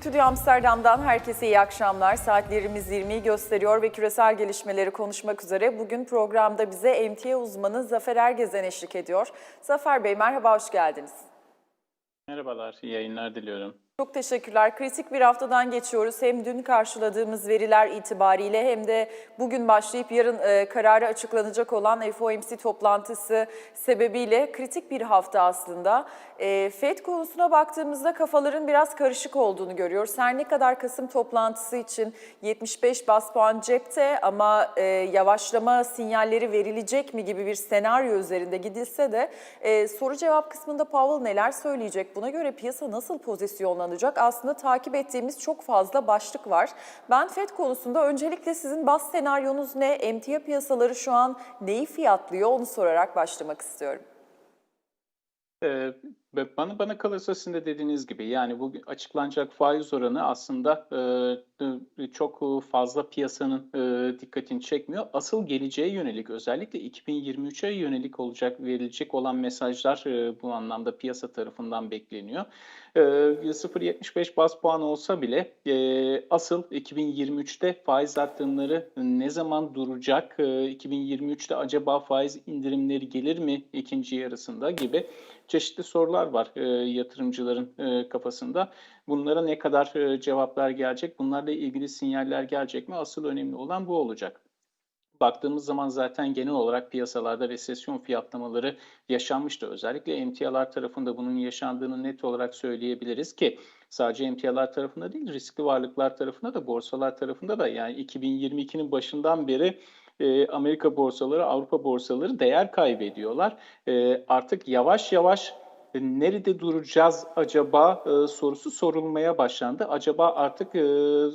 Stüdyo Amsterdam'dan herkese iyi akşamlar. Saatlerimiz 20'yi gösteriyor ve küresel gelişmeleri konuşmak üzere bugün programda bize emtia uzmanı Zafer Ergezen eşlik ediyor. Zafer Bey merhaba, hoş geldiniz. Merhabalar, iyi yayınlar diliyorum. Çok teşekkürler. Kritik bir haftadan geçiyoruz. Hem dün karşıladığımız veriler itibariyle hem de bugün başlayıp yarın e, kararı açıklanacak olan FOMC toplantısı sebebiyle kritik bir hafta aslında. E, FED konusuna baktığımızda kafaların biraz karışık olduğunu görüyoruz. Her ne kadar Kasım toplantısı için 75 bas puan cepte ama e, yavaşlama sinyalleri verilecek mi gibi bir senaryo üzerinde gidilse de e, soru cevap kısmında Powell neler söyleyecek? Buna göre piyasa nasıl pozisyonlanacak? Aslında takip ettiğimiz çok fazla başlık var. Ben FED konusunda öncelikle sizin bas senaryonuz ne? Emtia piyasaları şu an neyi fiyatlıyor onu sorarak başlamak istiyorum. Bana bana kalırsa sizin de dediğiniz gibi yani bu açıklanacak faiz oranı aslında e, çok fazla piyasanın e, dikkatini çekmiyor. Asıl geleceğe yönelik özellikle 2023'e yönelik olacak verilecek olan mesajlar e, bu anlamda piyasa tarafından bekleniyor. E, 0.75 bas puan olsa bile e, asıl 2023'te faiz arttırımları ne zaman duracak? E, 2023'te acaba faiz indirimleri gelir mi ikinci yarısında gibi çeşitli sorular var e, yatırımcıların e, kafasında. Bunlara ne kadar e, cevaplar gelecek, bunlarla ilgili sinyaller gelecek mi? Asıl önemli olan bu olacak. Baktığımız zaman zaten genel olarak piyasalarda resesyon fiyatlamaları yaşanmıştı. Özellikle emtialar tarafında bunun yaşandığını net olarak söyleyebiliriz ki sadece emtialar tarafında değil riskli varlıklar tarafında da borsalar tarafında da yani 2022'nin başından beri e, Amerika borsaları, Avrupa borsaları değer kaybediyorlar. E, artık yavaş yavaş e, nerede duracağız acaba sorusu sorulmaya başlandı. Acaba artık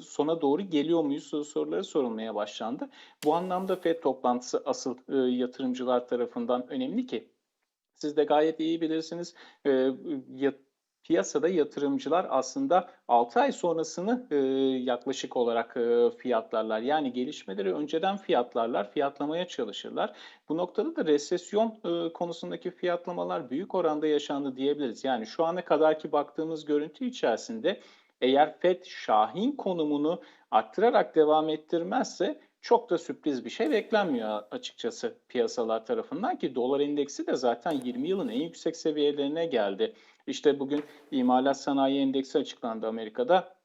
sona doğru geliyor muyuz soruları sorulmaya başlandı. Bu anlamda FED toplantısı asıl yatırımcılar tarafından önemli ki siz de gayet iyi bilirsiniz. E, piyasada yatırımcılar aslında 6 ay sonrasını e, yaklaşık olarak e, fiyatlarlar. Yani gelişmeleri önceden fiyatlarlar, fiyatlamaya çalışırlar. Bu noktada da resesyon e, konusundaki fiyatlamalar büyük oranda yaşandı diyebiliriz. Yani şu ana kadarki baktığımız görüntü içerisinde eğer FED Şahin konumunu arttırarak devam ettirmezse çok da sürpriz bir şey beklenmiyor açıkçası piyasalar tarafından ki dolar endeksi de zaten 20 yılın en yüksek seviyelerine geldi. İşte bugün imalat sanayi endeksi açıklandı Amerika'da.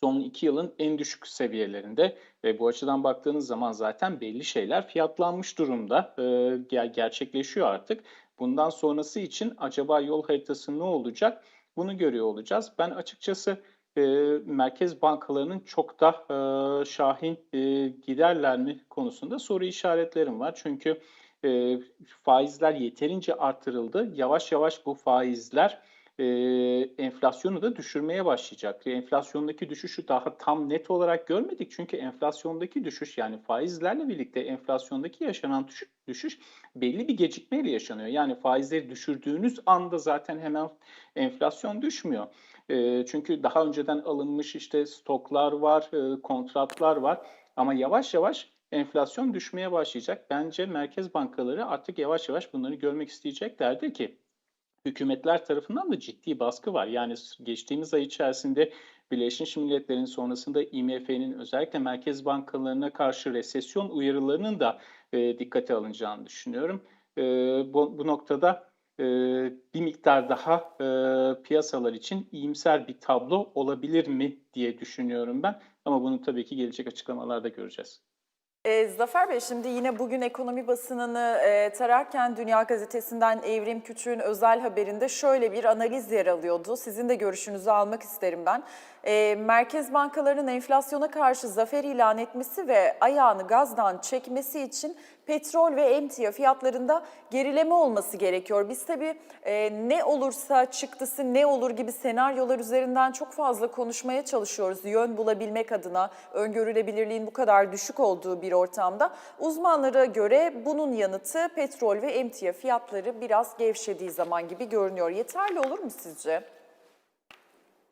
Son iki yılın en düşük seviyelerinde ve bu açıdan baktığınız zaman zaten belli şeyler fiyatlanmış durumda. Ee, gerçekleşiyor artık. Bundan sonrası için acaba yol haritası ne olacak? Bunu görüyor olacağız. Ben açıkçası e, merkez bankalarının çok da e, şahin e, giderler mi konusunda soru işaretlerim var. Çünkü e, faizler yeterince artırıldı. Yavaş yavaş bu faizler e, enflasyonu da düşürmeye başlayacak. Enflasyondaki düşüşü daha tam net olarak görmedik. Çünkü enflasyondaki düşüş yani faizlerle birlikte enflasyondaki yaşanan düşüş, düşüş belli bir gecikmeyle yaşanıyor. Yani faizleri düşürdüğünüz anda zaten hemen enflasyon düşmüyor. E, çünkü daha önceden alınmış işte stoklar var, e, kontratlar var. Ama yavaş yavaş enflasyon düşmeye başlayacak. Bence merkez bankaları artık yavaş yavaş bunları görmek isteyeceklerdir ki hükümetler tarafından da ciddi baskı var. Yani geçtiğimiz ay içerisinde Birleşmiş Milletler'in sonrasında IMF'nin özellikle merkez bankalarına karşı resesyon uyarılarının da e, dikkate alınacağını düşünüyorum. E, bu, bu noktada e, bir miktar daha e, piyasalar için iyimser bir tablo olabilir mi diye düşünüyorum ben. Ama bunu tabii ki gelecek açıklamalarda göreceğiz. E, Zafer Bey şimdi yine bugün ekonomi basınını e, tararken Dünya Gazetesi'nden Evrim Küçük'ün özel haberinde şöyle bir analiz yer alıyordu. Sizin de görüşünüzü almak isterim ben. E, merkez bankalarının enflasyona karşı zafer ilan etmesi ve ayağını gazdan çekmesi için petrol ve emtia fiyatlarında gerileme olması gerekiyor. Biz tabii e, ne olursa çıktısı ne olur gibi senaryolar üzerinden çok fazla konuşmaya çalışıyoruz. Yön bulabilmek adına öngörülebilirliğin bu kadar düşük olduğu bir ortamda. Uzmanlara göre bunun yanıtı petrol ve emtia fiyatları biraz gevşediği zaman gibi görünüyor. Yeterli olur mu sizce?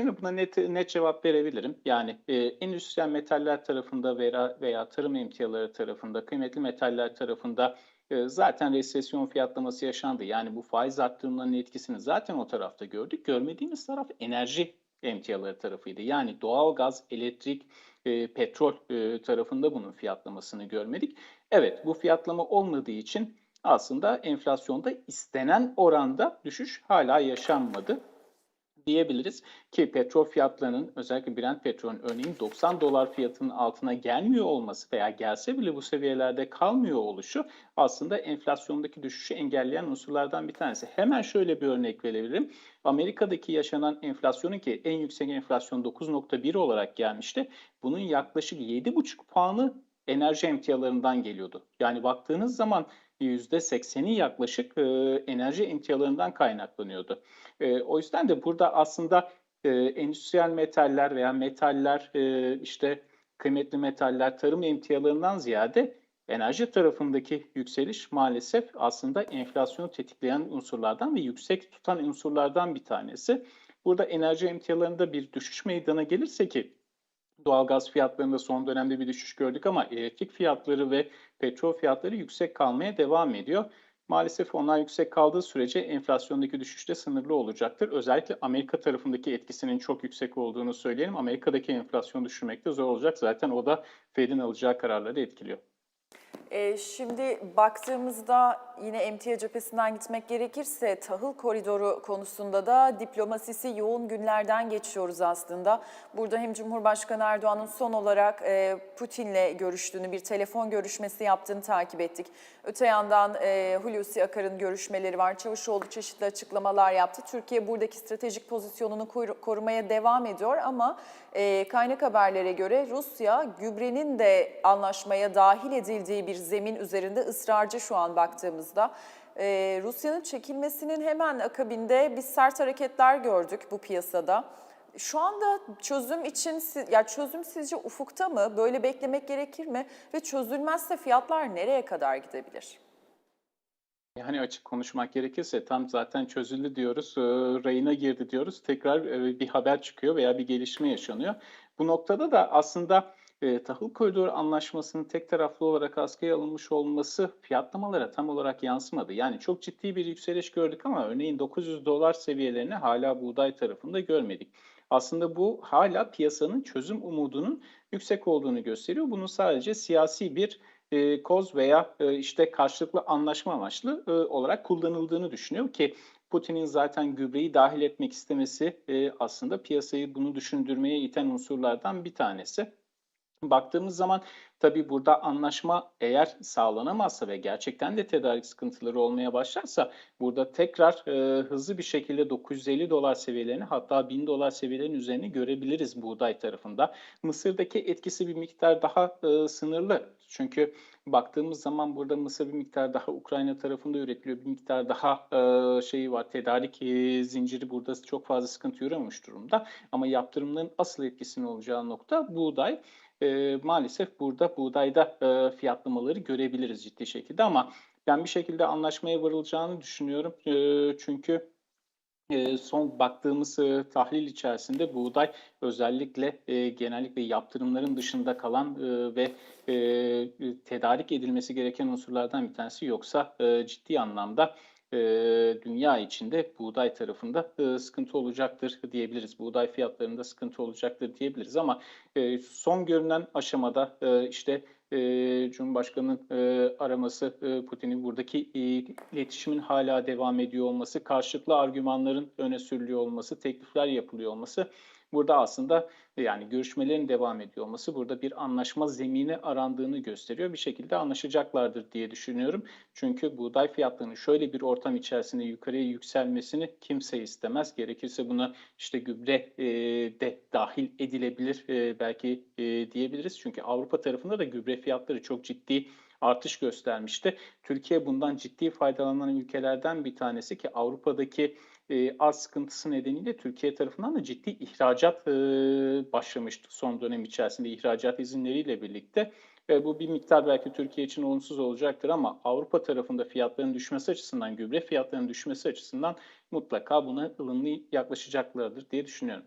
Şimdi buna net, net cevap verebilirim. Yani e, endüstriyel metaller tarafında veya, veya tarım emtiaları tarafında, kıymetli metaller tarafında e, zaten resesyon fiyatlaması yaşandı. Yani bu faiz arttırımlarının etkisini zaten o tarafta gördük. Görmediğimiz taraf enerji emtiaları tarafıydı. Yani doğalgaz, elektrik, e, petrol e, tarafında bunun fiyatlamasını görmedik. Evet bu fiyatlama olmadığı için aslında enflasyonda istenen oranda düşüş hala yaşanmadı diyebiliriz ki petrol fiyatlarının özellikle Brent petrolün örneğin 90 dolar fiyatının altına gelmiyor olması veya gelse bile bu seviyelerde kalmıyor oluşu aslında enflasyondaki düşüşü engelleyen unsurlardan bir tanesi. Hemen şöyle bir örnek verebilirim. Amerika'daki yaşanan enflasyonun ki en yüksek enflasyon 9.1 olarak gelmişti. Bunun yaklaşık 7.5 puanı enerji emtialarından geliyordu. Yani baktığınız zaman %80'i yaklaşık e, enerji emtialarından kaynaklanıyordu. E, o yüzden de burada aslında e, endüstriyel metaller veya metaller, e, işte kıymetli metaller, tarım emtialarından ziyade enerji tarafındaki yükseliş maalesef aslında enflasyonu tetikleyen unsurlardan ve yüksek tutan unsurlardan bir tanesi. Burada enerji emtialarında bir düşüş meydana gelirse ki doğalgaz fiyatlarında son dönemde bir düşüş gördük ama elektrik fiyatları ve petrol fiyatları yüksek kalmaya devam ediyor. Maalesef onlar yüksek kaldığı sürece enflasyondaki düşüş de sınırlı olacaktır. Özellikle Amerika tarafındaki etkisinin çok yüksek olduğunu söyleyelim. Amerika'daki enflasyon düşürmek de zor olacak. Zaten o da Fed'in alacağı kararları etkiliyor. Ee, şimdi baktığımızda yine emtia cephesinden gitmek gerekirse tahıl koridoru konusunda da diplomasisi yoğun günlerden geçiyoruz aslında. Burada hem Cumhurbaşkanı Erdoğan'ın son olarak e, Putin'le görüştüğünü, bir telefon görüşmesi yaptığını takip ettik. Öte yandan e, Hulusi Akar'ın görüşmeleri var. Çavuşoğlu çeşitli açıklamalar yaptı. Türkiye buradaki stratejik pozisyonunu koru- korumaya devam ediyor ama e, kaynak haberlere göre Rusya gübrenin de anlaşmaya dahil edildiği bir zemin üzerinde ısrarcı şu an baktığımızda. Ee, Rusya'nın çekilmesinin hemen akabinde biz sert hareketler gördük bu piyasada. Şu anda çözüm için ya çözüm sizce ufukta mı? Böyle beklemek gerekir mi? Ve çözülmezse fiyatlar nereye kadar gidebilir? Yani açık konuşmak gerekirse tam zaten çözüldü diyoruz, e, rayına girdi diyoruz. Tekrar e, bir haber çıkıyor veya bir gelişme yaşanıyor. Bu noktada da aslında e, tahıl koridoru anlaşmasının tek taraflı olarak askıya alınmış olması fiyatlamalara tam olarak yansımadı. Yani çok ciddi bir yükseliş gördük ama örneğin 900 dolar seviyelerini hala buğday tarafında görmedik. Aslında bu hala piyasanın çözüm umudunun yüksek olduğunu gösteriyor. Bunun sadece siyasi bir e, koz veya e, işte karşılıklı anlaşma amaçlı e, olarak kullanıldığını düşünüyor ki Putin'in zaten gübreyi dahil etmek istemesi e, aslında piyasayı bunu düşündürmeye iten unsurlardan bir tanesi. Baktığımız zaman tabii burada anlaşma eğer sağlanamazsa ve gerçekten de tedarik sıkıntıları olmaya başlarsa burada tekrar e, hızlı bir şekilde 950 dolar seviyelerini hatta 1000 dolar seviyelerinin üzerine görebiliriz buğday tarafında. Mısır'daki etkisi bir miktar daha e, sınırlı. Çünkü baktığımız zaman burada Mısır bir miktar daha Ukrayna tarafında üretiliyor. Bir miktar daha e, şeyi var tedarik e, zinciri burada çok fazla sıkıntı yoramamış durumda. Ama yaptırımların asıl etkisinin olacağı nokta buğday e, maalesef burada buğdayda e, fiyatlamaları görebiliriz ciddi şekilde ama ben bir şekilde anlaşmaya varılacağını düşünüyorum. E, çünkü e, son baktığımız e, tahlil içerisinde buğday özellikle e, genellikle yaptırımların dışında kalan e, ve e, tedarik edilmesi gereken unsurlardan bir tanesi yoksa e, ciddi anlamda e, dünya içinde buğday tarafında e, sıkıntı olacaktır diyebiliriz. Buğday fiyatlarında sıkıntı olacaktır diyebiliriz ama e, son görünen aşamada e, işte e, Cumhurbaşkanı'nın e, araması, e, Putin'in buradaki e, iletişimin hala devam ediyor olması, karşılıklı argümanların öne sürülüyor olması, teklifler yapılıyor olması burada aslında yani görüşmelerin devam ediyor olması burada bir anlaşma zemini arandığını gösteriyor. Bir şekilde anlaşacaklardır diye düşünüyorum. Çünkü buğday fiyatlarının şöyle bir ortam içerisinde yukarıya yükselmesini kimse istemez. Gerekirse buna işte gübre e, de dahil edilebilir e, belki e, diyebiliriz. Çünkü Avrupa tarafında da gübre fiyatları çok ciddi artış göstermişti. Türkiye bundan ciddi faydalanan ülkelerden bir tanesi ki Avrupa'daki e, arz sıkıntısı nedeniyle Türkiye tarafından da ciddi ihracat e, başlamıştı son dönem içerisinde ihracat izinleriyle birlikte. E, bu bir miktar belki Türkiye için olumsuz olacaktır ama Avrupa tarafında fiyatların düşmesi açısından, gübre fiyatlarının düşmesi açısından mutlaka buna ılımlı yaklaşacaklardır diye düşünüyorum.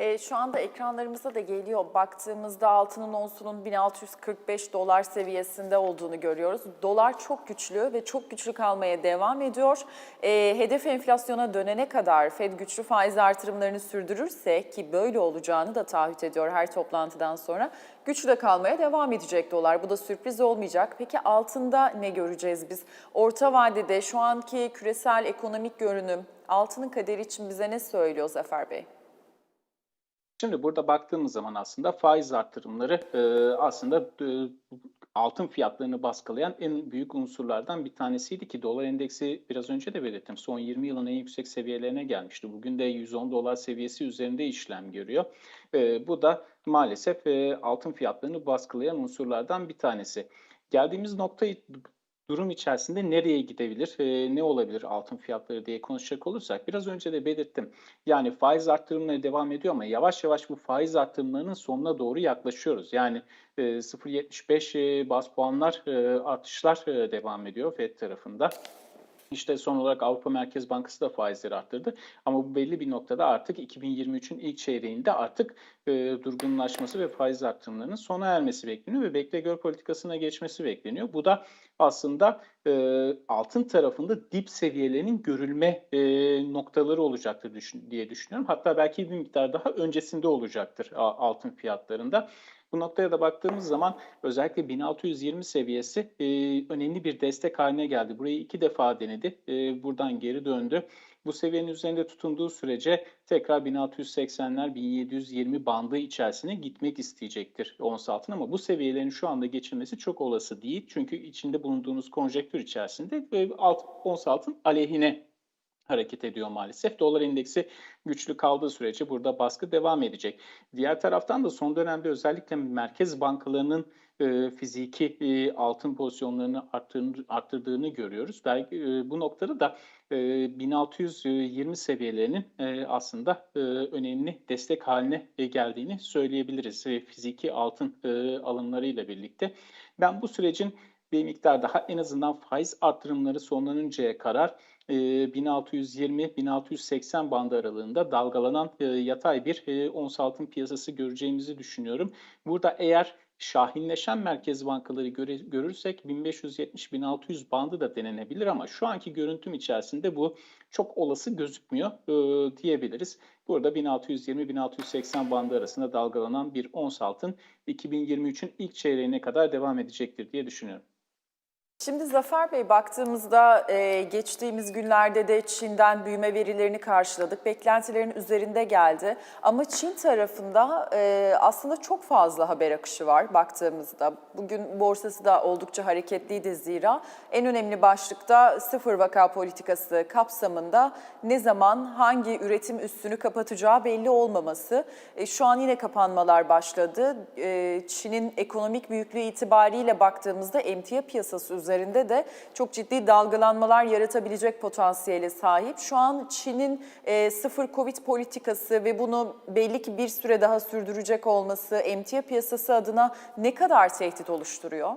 E, şu anda ekranlarımıza da geliyor. Baktığımızda altının onsunun 1645 dolar seviyesinde olduğunu görüyoruz. Dolar çok güçlü ve çok güçlü kalmaya devam ediyor. E, hedef enflasyona dönene kadar Fed güçlü faiz artırımlarını sürdürürse ki böyle olacağını da taahhüt ediyor her toplantıdan sonra güçlü de kalmaya devam edecek dolar. Bu da sürpriz olmayacak. Peki altında ne göreceğiz biz? Orta vadede şu anki küresel ekonomik görünüm altının kaderi için bize ne söylüyor Zafer Bey? Şimdi burada baktığımız zaman aslında faiz artırımları e, aslında e, altın fiyatlarını baskılayan en büyük unsurlardan bir tanesiydi ki dolar endeksi biraz önce de belirttim. Son 20 yılın en yüksek seviyelerine gelmişti. Bugün de 110 dolar seviyesi üzerinde işlem görüyor. E, bu da maalesef e, altın fiyatlarını baskılayan unsurlardan bir tanesi. Geldiğimiz nokta durum içerisinde nereye gidebilir, e, ne olabilir altın fiyatları diye konuşacak olursak biraz önce de belirttim. Yani faiz arttırımları devam ediyor ama yavaş yavaş bu faiz arttırımlarının sonuna doğru yaklaşıyoruz. Yani e, 0.75 e, bas puanlar e, artışlar e, devam ediyor FED tarafında. İşte son olarak Avrupa Merkez Bankası da faizleri arttırdı. Ama bu belli bir noktada artık 2023'ün ilk çeyreğinde artık e, durgunlaşması ve faiz arttırımlarının sona ermesi bekleniyor ve bekle gör politikasına geçmesi bekleniyor. Bu da aslında e, altın tarafında dip seviyelerinin görülme e, noktaları olacaktır düşün, diye düşünüyorum. Hatta belki bir miktar daha öncesinde olacaktır altın fiyatlarında. Bu noktaya da baktığımız zaman özellikle 1620 seviyesi e, önemli bir destek haline geldi. Burayı iki defa denedi. E, buradan geri döndü. Bu seviyenin üzerinde tutunduğu sürece tekrar 1680'ler 1720 bandı içerisine gitmek isteyecektir ons altın ama bu seviyelerin şu anda geçilmesi çok olası değil. Çünkü içinde bulunduğunuz konjektür içerisinde e, alt, ons altın aleyhine hareket ediyor maalesef. Dolar endeksi güçlü kaldığı sürece burada baskı devam edecek. Diğer taraftan da son dönemde özellikle merkez bankalarının e, fiziki e, altın pozisyonlarını arttırdığını, görüyoruz. Belki e, bu noktada da e, 1620 seviyelerinin e, aslında e, önemli destek haline e, geldiğini söyleyebiliriz e, fiziki altın e, alımlarıyla birlikte. Ben bu sürecin bir miktar daha en azından faiz arttırımları sonlanıncaya kadar 1620-1680 e, bandı aralığında dalgalanan e, yatay bir e, ons altın piyasası göreceğimizi düşünüyorum. Burada eğer şahinleşen merkez bankaları görürsek 1570-1600 bandı da denenebilir ama şu anki görüntüm içerisinde bu çok olası gözükmüyor diyebiliriz. Burada 1620-1680 bandı arasında dalgalanan bir ons altın 2023'ün ilk çeyreğine kadar devam edecektir diye düşünüyorum. Şimdi Zafer Bey baktığımızda e, geçtiğimiz günlerde de Çin'den büyüme verilerini karşıladık. Beklentilerin üzerinde geldi. Ama Çin tarafında e, aslında çok fazla haber akışı var baktığımızda. Bugün borsası da oldukça hareketliydi zira. En önemli başlıkta sıfır vaka politikası kapsamında ne zaman hangi üretim üstünü kapatacağı belli olmaması. E, şu an yine kapanmalar başladı. Çin'in ekonomik büyüklüğü itibariyle baktığımızda emtia piyasası üzerinde üzerinde de çok ciddi dalgalanmalar yaratabilecek potansiyele sahip. Şu an Çin'in e, sıfır Covid politikası ve bunu belli ki bir süre daha sürdürecek olması emtia piyasası adına ne kadar tehdit oluşturuyor?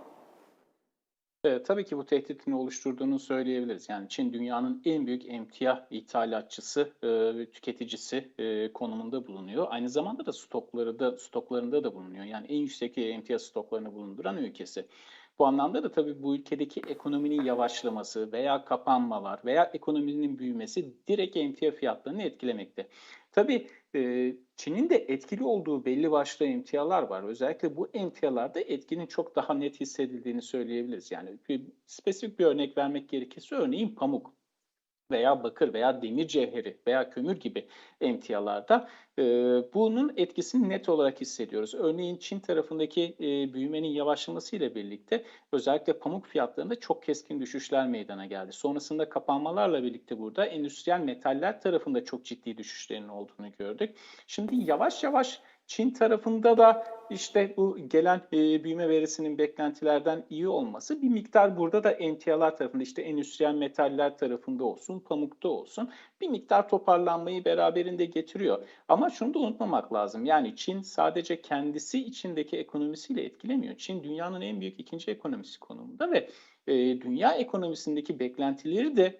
Evet, tabii ki bu tehditin oluşturduğunu söyleyebiliriz. Yani Çin dünyanın en büyük emtia ithalatçısı e, ve tüketicisi e, konumunda bulunuyor. Aynı zamanda da stokları da stoklarında da bulunuyor. Yani en yüksek emtia stoklarını bulunduran ülkesi. Bu anlamda da tabii bu ülkedeki ekonominin yavaşlaması veya kapanmalar veya ekonominin büyümesi direkt emtia fiyatlarını etkilemekte. Tabii e, Çin'in de etkili olduğu belli başlı emtialar var. Özellikle bu emtialarda etkinin çok daha net hissedildiğini söyleyebiliriz. Yani bir, spesifik bir örnek vermek gerekirse örneğin pamuk veya bakır veya demir cevheri veya kömür gibi emtialarda e, bunun etkisini net olarak hissediyoruz. Örneğin Çin tarafındaki e, büyümenin yavaşlaması ile birlikte özellikle pamuk fiyatlarında çok keskin düşüşler meydana geldi. Sonrasında kapanmalarla birlikte burada endüstriyel metaller tarafında çok ciddi düşüşlerin olduğunu gördük. Şimdi yavaş yavaş Çin tarafında da işte bu gelen e, büyüme verisinin beklentilerden iyi olması bir miktar burada da emtialar tarafında işte endüstriyel metaller tarafında olsun, pamukta olsun bir miktar toparlanmayı beraberinde getiriyor. Ama şunu da unutmamak lazım. Yani Çin sadece kendisi içindeki ekonomisiyle etkilemiyor. Çin dünyanın en büyük ikinci ekonomisi konumunda ve e, dünya ekonomisindeki beklentileri de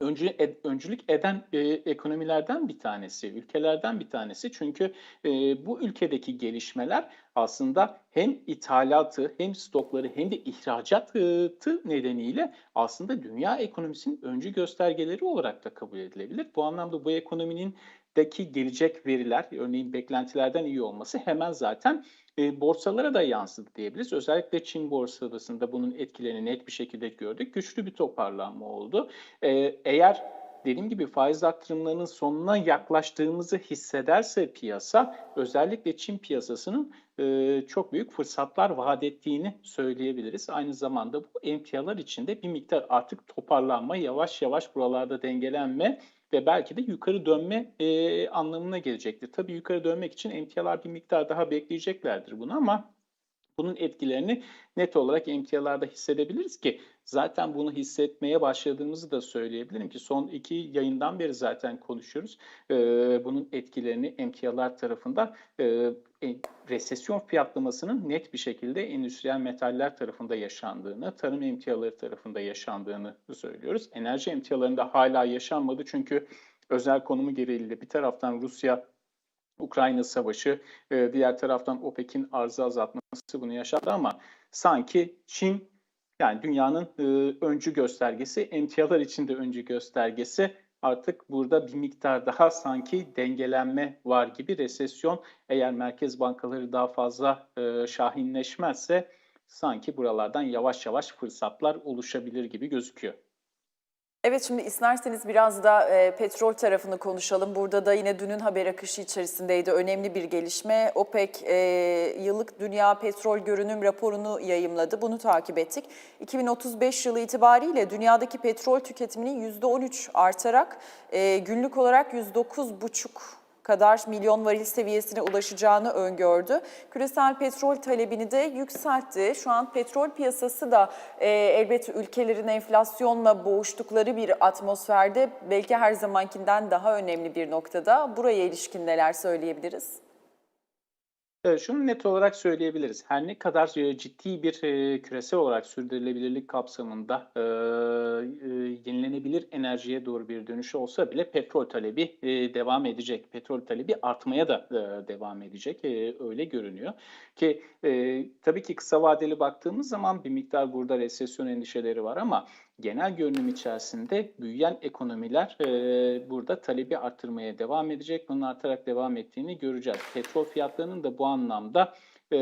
öncü, ed- öncülük eden e, ekonomilerden bir tanesi, ülkelerden bir tanesi. Çünkü e, bu ülkedeki gelişmeler aslında hem ithalatı hem stokları hem de ihracatı nedeniyle aslında dünya ekonomisinin öncü göstergeleri olarak da kabul edilebilir. Bu anlamda bu ekonominin daki gelecek veriler, örneğin beklentilerden iyi olması hemen zaten e, borsalara da yansıdı diyebiliriz. Özellikle Çin borsasında bunun etkilerini net bir şekilde gördük. Güçlü bir toparlanma oldu. E, eğer dediğim gibi faiz arttırımlarının sonuna yaklaştığımızı hissederse piyasa, özellikle Çin piyasasının e, çok büyük fırsatlar vaat ettiğini söyleyebiliriz. Aynı zamanda bu emtialar içinde bir miktar artık toparlanma, yavaş yavaş buralarda dengelenme ve belki de yukarı dönme e, anlamına gelecektir. Tabii yukarı dönmek için emtialar bir miktar daha bekleyeceklerdir bunu ama bunun etkilerini net olarak emtialarda hissedebiliriz ki zaten bunu hissetmeye başladığımızı da söyleyebilirim ki son iki yayından beri zaten konuşuyoruz. Ee, bunun etkilerini emtialar tarafında e, e, resesyon fiyatlamasının net bir şekilde endüstriyel metaller tarafında yaşandığını, tarım emtiaları tarafında yaşandığını söylüyoruz. Enerji emtialarında hala yaşanmadı çünkü özel konumu gereğiyle bir taraftan Rusya Ukrayna Savaşı, e, diğer taraftan OPEC'in arzı azaltması bunu yaşadı ama sanki Çin yani dünyanın e, öncü göstergesi, emtialar için de öncü göstergesi artık burada bir miktar daha sanki dengelenme var gibi resesyon eğer merkez bankaları daha fazla e, şahinleşmezse sanki buralardan yavaş yavaş fırsatlar oluşabilir gibi gözüküyor. Evet şimdi isterseniz biraz da e, petrol tarafını konuşalım. Burada da yine dünün haber akışı içerisindeydi önemli bir gelişme. OPEC e, yıllık dünya petrol görünüm raporunu yayımladı. Bunu takip ettik. 2035 yılı itibariyle dünyadaki petrol tüketiminin %13 artarak e, günlük olarak 109,5 kadar milyon varil seviyesine ulaşacağını öngördü. Küresel petrol talebini de yükseltti. Şu an petrol piyasası da e, elbette ülkelerin enflasyonla boğuştukları bir atmosferde belki her zamankinden daha önemli bir noktada. Buraya ilişkin neler söyleyebiliriz? Evet, şunu net olarak söyleyebiliriz. Her ne kadar e, ciddi bir e, küresel olarak sürdürülebilirlik kapsamında e, yenilenebilir enerjiye doğru bir dönüş olsa bile petrol talebi devam edecek. Petrol talebi artmaya da devam edecek. Öyle görünüyor. Ki tabii ki kısa vadeli baktığımız zaman bir miktar burada resesyon endişeleri var ama genel görünüm içerisinde büyüyen ekonomiler e, burada talebi arttırmaya devam edecek. Bunun artarak devam ettiğini göreceğiz. Petrol fiyatlarının da bu anlamda e,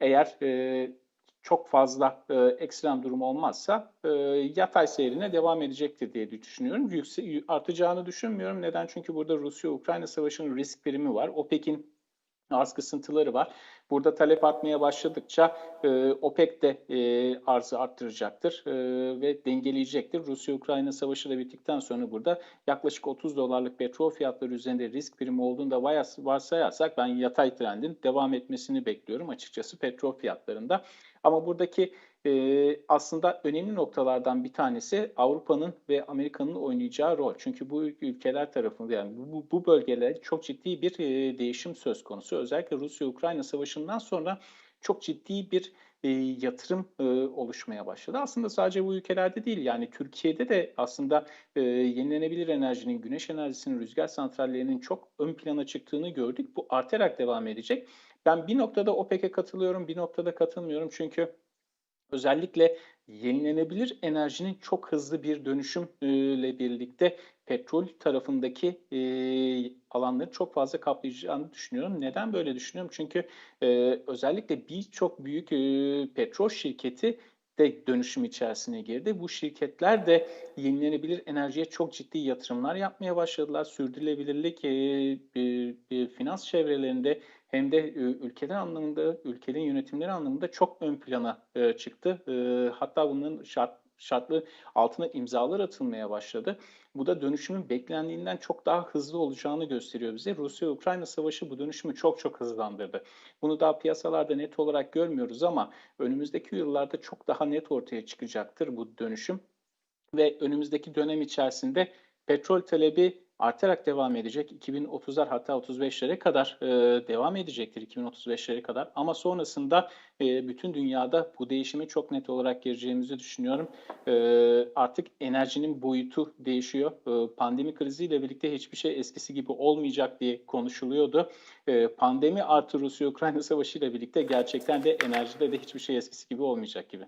eğer e, çok fazla e, ekstrem durum olmazsa e, yatay seyrine devam edecektir diye düşünüyorum. Yükse, artacağını düşünmüyorum. Neden? Çünkü burada Rusya-Ukrayna savaşının risk primi var. OPEC'in arz kısıntıları var. Burada talep artmaya başladıkça e, OPEC de e, arzı arttıracaktır e, ve dengeleyecektir. Rusya-Ukrayna savaşı da bittikten sonra burada yaklaşık 30 dolarlık petrol fiyatları üzerinde risk primi olduğunda varsayarsak ben yatay trendin devam etmesini bekliyorum açıkçası petrol fiyatlarında. Ama buradaki e, aslında önemli noktalardan bir tanesi Avrupa'nın ve Amerika'nın oynayacağı rol. Çünkü bu ülkeler tarafında yani bu, bu bölgelerde çok ciddi bir e, değişim söz konusu. Özellikle Rusya-Ukrayna savaşından sonra çok ciddi bir e, yatırım e, oluşmaya başladı. Aslında sadece bu ülkelerde değil yani Türkiye'de de aslında e, yenilenebilir enerjinin, güneş enerjisinin, rüzgar santrallerinin çok ön plana çıktığını gördük. Bu artarak devam edecek. Ben bir noktada OPEC'e katılıyorum, bir noktada katılmıyorum çünkü özellikle yenilenebilir enerjinin çok hızlı bir dönüşümle birlikte petrol tarafındaki e, alanları çok fazla kaplayacağını düşünüyorum. Neden böyle düşünüyorum? Çünkü e, özellikle birçok büyük e, petrol şirketi de dönüşüm içerisine girdi. Bu şirketler de yenilenebilir enerjiye çok ciddi yatırımlar yapmaya başladılar. Sürdürülebilirlik e, e, e, finans çevrelerinde hem de ülkeler anlamında, ülkenin yönetimleri anlamında çok ön plana e, çıktı. E, hatta bunların şart, şartlı altına imzalar atılmaya başladı. Bu da dönüşümün beklendiğinden çok daha hızlı olacağını gösteriyor bize. Rusya-Ukrayna savaşı bu dönüşümü çok çok hızlandırdı. Bunu daha piyasalarda net olarak görmüyoruz ama önümüzdeki yıllarda çok daha net ortaya çıkacaktır bu dönüşüm. Ve önümüzdeki dönem içerisinde petrol talebi artarak devam edecek. 2030'lar hatta 35'lere kadar e, devam edecektir 2035'lere kadar. Ama sonrasında e, bütün dünyada bu değişime çok net olarak gireceğimizi düşünüyorum. E, artık enerjinin boyutu değişiyor. E, pandemi kriziyle birlikte hiçbir şey eskisi gibi olmayacak diye konuşuluyordu. E, pandemi artı Rusya-Ukrayna savaşı ile birlikte gerçekten de enerjide de hiçbir şey eskisi gibi olmayacak gibi.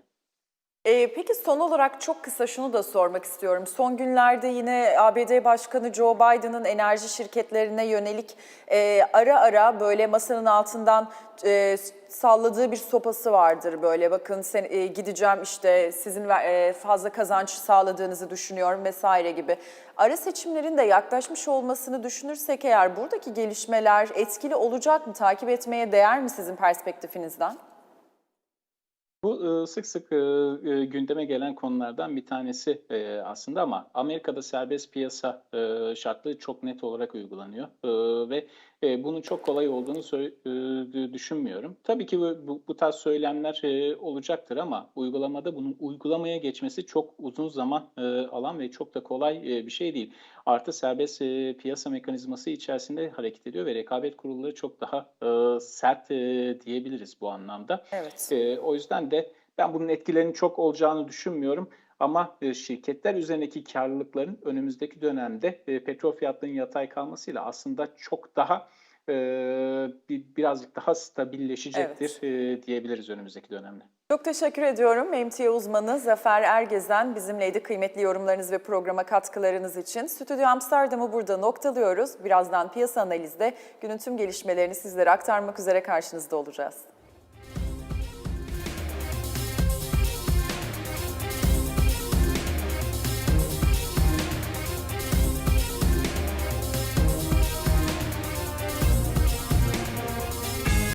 Ee, peki son olarak çok kısa şunu da sormak istiyorum. Son günlerde yine ABD Başkanı Joe Biden'ın enerji şirketlerine yönelik e, ara ara böyle masanın altından e, salladığı bir sopası vardır böyle. Bakın sen, e, gideceğim işte sizin e, fazla kazanç sağladığınızı düşünüyorum vesaire gibi. Ara seçimlerin de yaklaşmış olmasını düşünürsek eğer buradaki gelişmeler etkili olacak mı? Takip etmeye değer mi sizin perspektifinizden? Bu sık sık gündeme gelen konulardan bir tanesi aslında ama Amerika'da serbest piyasa şartları çok net olarak uygulanıyor ve e, bunun çok kolay olduğunu e, düşünmüyorum. Tabii ki bu, bu, bu tarz söylemler e, olacaktır ama uygulamada bunun uygulamaya geçmesi çok uzun zaman e, alan ve çok da kolay e, bir şey değil. Artı serbest e, piyasa mekanizması içerisinde hareket ediyor ve rekabet kurulları çok daha e, sert e, diyebiliriz bu anlamda. Evet. E, o yüzden de ben bunun etkilerinin çok olacağını düşünmüyorum. Ama e, şirketler üzerindeki karlılıkların önümüzdeki dönemde e, petrol fiyatlarının yatay kalmasıyla aslında çok daha e, bir, birazcık daha stabilleşecektir e, diyebiliriz önümüzdeki dönemde. Çok teşekkür ediyorum. Emtia uzmanı Zafer Ergezen bizimleydi kıymetli yorumlarınız ve programa katkılarınız için. Stüdyo Amsterdam'ı burada noktalıyoruz. Birazdan piyasa analizde günün tüm gelişmelerini sizlere aktarmak üzere karşınızda olacağız.